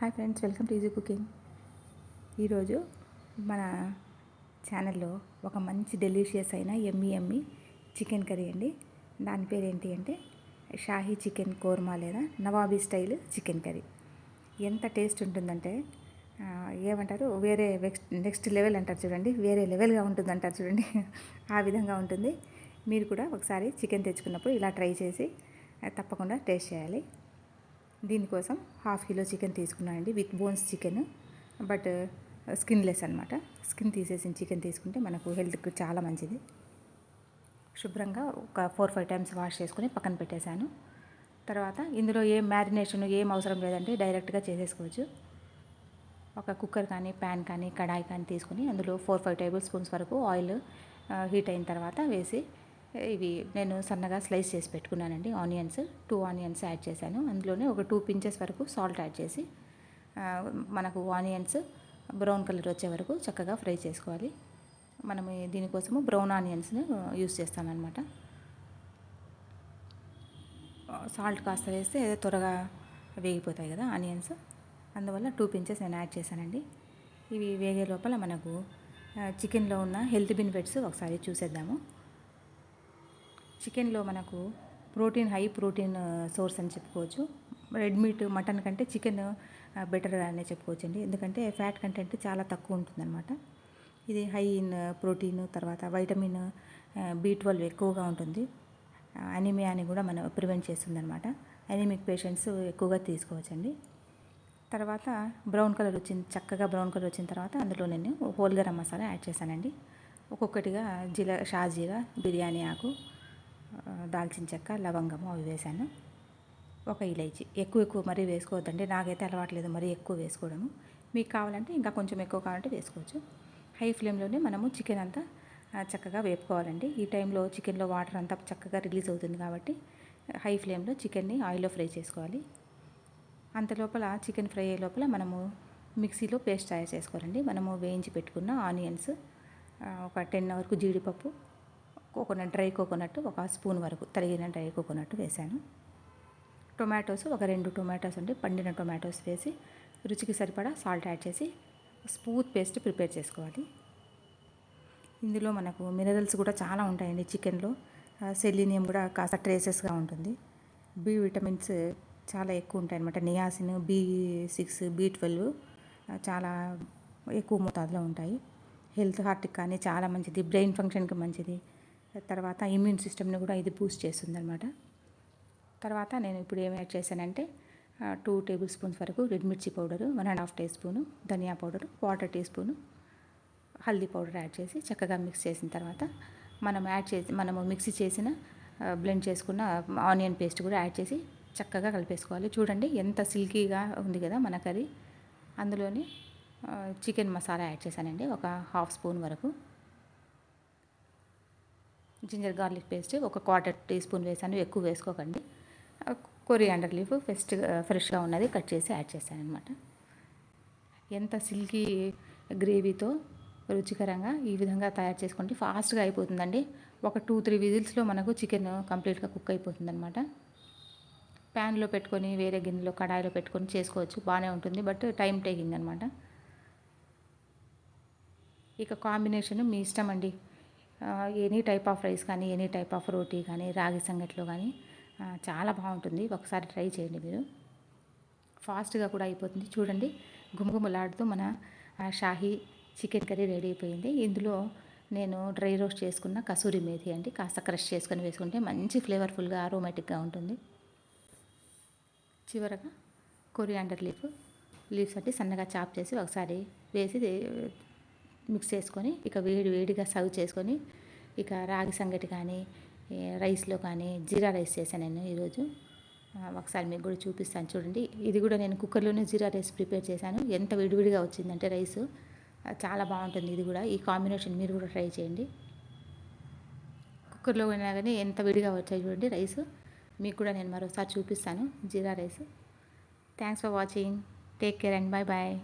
Hi friends welcome to easy cooking. ఈరోజు మన ఛానల్లో ఒక మంచి డెలిషియస్ అయిన ఎమ్మి ఎమ్మి చికెన్ కర్రీ అండి. దాని పేరు ఏంటి అంటే షాహీ చికెన్ కోర్మా లేదా నవాబీ స్టైల్ చికెన్ కర్రీ. ఎంత టేస్ట్ ఉంటుందంటే ఏమంటారు? వేరే నెక్స్ట్ లెవెల్ అంటారు చూడండి. వేరే లెవెల్గా ఉంటుంది అంటారు చూడండి. ఆ విధంగా ఉంటుంది. మీరు కూడా ఒకసారి చికెన్ తెచ్చుకున్నప్పుడు ఇలా ట్రై చేసి తప్పకుండా టేస్ట్ చేయాలి. దీనికోసం హాఫ్ కిలో చికెన్ తీసుకున్నానండి with bones chicken but skinless అనమాట స్కిన్ తీసేసిన చికెన్ తీసుకుంటే మనకు హెల్త్కి చాలా మంచిది. శుభ్రంగా ఒక ఫోర్ ఫైవ్ టైమ్స్ వాష్ చేసుకుని పక్కన పెట్టేశాను. తర్వాత ఇందులో ఏం మ్యారినేషన్ ఏం అవసరం లేదంటే డైరెక్ట్గా చేసేసుకోవచ్చు. ఒక కుక్కర్ కానీ ప్యాన్ కానీ కడాయి కానీ తీసుకుని అందులో ఫోర్ ఫైవ్ టేబుల్ స్పూన్స్ వరకు ఆయిల్ హీట్ అయిన తర్వాత వేసి ఇవి నేను సన్నగా స్లైస్ చేసి పెట్టుకున్నానండి. ఆనియన్స్ టూ ఆనియన్స్ యాడ్ చేశాను. అందులోనే ఒక టూ పించెస్ వరకు సాల్ట్ యాడ్ చేసి మనకు ఆనియన్స్ బ్రౌన్ కలర్ వచ్చే వరకు చక్కగా ఫ్రై చేసుకోవాలి. మనం దీనికోసము బ్రౌన్ ఆనియన్స్ని యూస్ చేస్తామన్నమాట. సాల్ట్ కాస్త వేస్తే త్వరగా వేగిపోతాయి కదా ఆనియన్స్. అందువల్ల టూ పించెస్ నేను యాడ్ చేశానండి. ఇవి వేగే లోపల మనకు చికెన్లో ఉన్న హెల్త్ బెనిఫిట్స్ ఒకసారి చూసేద్దాము. చికెన్లో మనకు ప్రోటీన్ హై ప్రోటీన్ సోర్స్ అని చెప్పుకోవచ్చు. రెడ్ మీట్ మటన్ కంటే చికెన్ బెటర్ అనే చెప్పుకోవచ్చు అండి ఎందుకంటే ఫ్యాట్ కంటెంట్ చాలా తక్కువ ఉంటుందన్నమాట. ఇది హై ఇన్ ప్రోటీన్ తర్వాత వైటమిన్ బి ట్వెల్వ్ ఎక్కువగా ఉంటుంది. అనిమియాని కూడా మనం ప్రివెంట్ చేస్తుందన్నమాట. అనిమిక్ పేషెంట్స్ ఎక్కువగా తీసుకోవచ్చండి. తర్వాత బ్రౌన్ కలర్ వచ్చింది చక్కగా బ్రౌన్ కలర్ వచ్చిన తర్వాత అందులో నేను హోల్ గరం మసాలా యాడ్ చేశానండి. ఒక్కొక్కటిగా జీల షాజీరా బిర్యానీ ఆకు దాల్చిన చెక్క లవంగము అవి వేశాను. ఒక ఇలైచి. ఎక్కువ ఎక్కువ మరీ వేసుకోవద్దండి. నాకైతే అలవాట్లేదు మరీ ఎక్కువ వేసుకోవడము. మీకు కావాలంటే ఇంకా కొంచెం ఎక్కువ కావాలంటే వేసుకోవచ్చు. హై ఫ్లేమ్లోనే మనము చికెన్ అంతా చక్కగా వేపుకోవాలండి. ఈ టైంలో చికెన్లో వాటర్ అంతా చక్కగా రిలీజ్ అవుతుంది కాబట్టి హై ఫ్లేమ్లో చికెన్ని ఆయిల్లో ఫ్రై చేసుకోవాలి. అంత లోపల చికెన్ ఫ్రై అయ్యే లోపల మనము మిక్సీలో పేస్ట్ తయారు చేసుకోవాలండి. మనము వేయించి పెట్టుకున్న ఆనియన్స్ ఒక టెన్ వరకు జీడిపప్పు కోకోనట్ డ్రై కోకోనట్ ఒక స్పూన్ వరకు తరిగిన డ్రై కోకోనట్ వేశాను. టొమాటోస్ ఒక రెండు టొమాటోస్ ఉంటే పండిన టొమాటోస్ వేసి రుచికి సరిపడా సాల్ట్ యాడ్ చేసి స్మూత్ పేస్ట్ ప్రిపేర్ చేసుకోవాలి. ఇందులో మనకు మినరల్స్ కూడా చాలా ఉంటాయండి చికెన్లో. సెలీనియం కూడా కాస్త ట్రేసెస్గా ఉంటుంది. బి విటమిన్స్ చాలా ఎక్కువ ఉంటాయి అనమాట niacin B six B twelve చాలా ఎక్కువ మోతాదులో ఉంటాయి. హెల్త్ హార్ట్కి కానీ చాలా మంచిది. బ్రెయిన్ ఫంక్షన్కి మంచిది. తర్వాత ఇమ్యూన్ సిస్టమ్ని కూడా ఇది బూస్ట్ చేస్తుంది అనమాట తర్వాత నేను ఇప్పుడు ఏం యాడ్ చేశానంటే టూ టేబుల్ స్పూన్స్ వరకు రెడ్ మిర్చి powder one and half teaspoon dhaniya powder water teaspoon హల్దీ పౌడర్ యాడ్ చేసి చక్కగా మిక్స్ చేసిన తర్వాత మనం యాడ్ చేసి మనము మిక్సీ చేసిన బ్లెండ్ చేసుకున్న ఆనియన్ పేస్ట్ కూడా యాడ్ చేసి చక్కగా కలిపేసుకోవాలి. చూడండి ఎంత సిల్కీగా ఉంది కదా మన కర్రీ అందులోనే చికెన్ మసాలా యాడ్ చేశానండి. ఒక హాఫ్ స్పూన్ వరకు. జింజర్ గార్లిక్ పేస్ట్ ఒక క్వార్టర్ టీ స్పూన్ వేసాను ఎక్కువ వేసుకోకండి. కొరియాండర్ లీఫ్ ఫెస్ట్ ఫ్రెష్గా ఉన్నది కట్ చేసి యాడ్ చేశాను అనమాట ఎంత సిల్కీ గ్రేవీతో రుచికరంగా ఈ విధంగా తయారు చేసుకుంటే ఫాస్ట్గా అయిపోతుందండి. ఒక టూ త్రీ విజిల్స్లో మనకు చికెన్ కంప్లీట్గా కుక్ అయిపోతుంది అనమాట ప్యాన్లో పెట్టుకొని వేరే గిన్నెలో కడాయిలో పెట్టుకొని చేసుకోవచ్చు బాగానే ఉంటుంది బట్ టైం టేకింగ్ అనమాట ఇక కాంబినేషన్ మీ ఇష్టం అండి ఎనీ టైప్ ఆఫ్ రైస్ కానీ ఎనీ టైప్ ఆఫ్ రోటీ కానీ రాగి సంగట్లో కానీ చాలా బాగుంటుంది. ఒకసారి ట్రై చేయండి మీరు. ఫాస్ట్గా కూడా అయిపోతుంది. చూడండి గుమగుమలాడుతూ మన షాహీ చికెన్ కర్రీ రెడీ అయిపోయింది. ఇందులో నేను డ్రై రోస్ట్ చేసుకున్న కసూరి మేథి అండి. కాస్త క్రష్ చేసుకొని వేసుకుంటే మంచి ఫ్లేవర్ఫుల్గా ఆరోమేటిక్గా ఉంటుంది. చివరగా కొరియాండర్ లీఫ్ లీవ్స్ అంటే సన్నగా చాప్ చేసి ఒకసారి వేసి మిక్స్ చేసుకొని ఇక వేడి వేడిగా సర్వ్ చేసుకొని ఇక రాగి సంగటి కానీ రైస్లో కానీ జీరా రైస్ చేశాను నేను ఈరోజు. ఒకసారి మీకు కూడా చూపిస్తాను చూడండి. ఇది కూడా నేను కుక్కర్లోనే జీరా రైస్ ప్రిపేర్ చేశాను. ఎంత విడివిడిగా వచ్చిందంటే రైస్. చాలా బాగుంటుంది ఇది కూడా. ఈ కాంబినేషన్ మీరు కూడా ట్రై చేయండి. కుక్కర్లో అయినా కానీ ఎంత విడిగా వచ్చాయి చూడండి రైస్. మీకు కూడా నేను మరోసారి చూపిస్తాను jeera rice. Thanks for watching take care and bye bye